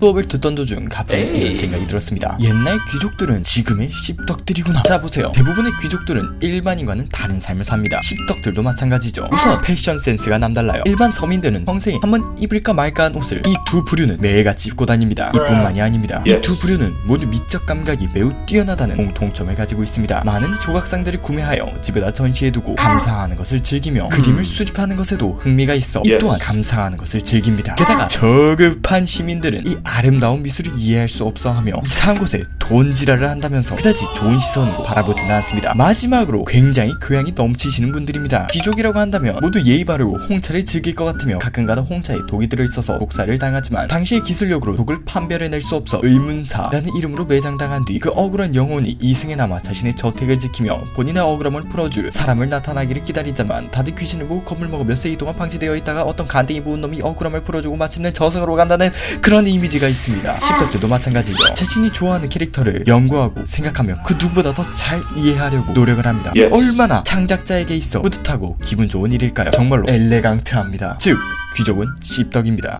수업을 듣던 도중 갑자기 에이. 이런 생각이 들었습니다. 옛날 귀족들은 지금의 씹덕들이구나. 자 보세요. 대부분의 귀족들은 일반인과는 다른 삶을 삽니다. 씹덕들도 마찬가지죠. 우선 패션 센스가 남달라요. 일반 서민들은 평생에 한번 입을까 말까 한 옷을 이 두 부류는 매일같이 입고 다닙니다. 이뿐만이 아닙니다. 이 두 부류는 모두 미적 감각이 매우 뛰어나다는 공통점을 가지고 있습니다. 많은 조각상들을 구매하여 집에다 전시해두고 감상하는 것을 즐기며 그림을 수집하는 것에도 흥미가 있어 이. 또한 감상하는 것을 즐깁니다. 게다가 저급한 시민들은 이 아름다운 미술을 이해할 수 없어 하며 이상한 곳에 돈지랄을 한다면서 그다지 좋은 시선으로 바라보지는 않습니다. 마지막으로 굉장히 교양이 넘치시는 분들입니다. 귀족이라고 한다면 모두 예의 바르고 홍차를 즐길 것 같으며 가끔가다 홍차에 독이 들어있어서 독사를 당하지만 당시의 기술력으로 독을 판별해낼 수 없어 의문사라는 이름으로 매장당한 뒤 그 억울한 영혼이 이승에 남아 자신의 저택을 지키며 본인의 억울함을 풀어줄 사람을 나타나기를 기다리자만 다들 귀신을 보고 겁을 먹어 몇 세기 동안 방치되어 있다가 어떤 간댕이 부은 놈이 억울함을 풀어주고 마침내 저승으로 간다는 그런 이미지 가 있습니다. 십덕들도 마찬가지죠. 자신이 좋아하는 캐릭터를 연구하고 생각하며 그 누구보다 더 잘 이해하려고 노력을 합니다. Yes. 얼마나 창작자에게 있어 뿌듯하고 기분 좋은 일일까요? 정말로 엘레강트합니다. 즉 귀족은 십덕입니다.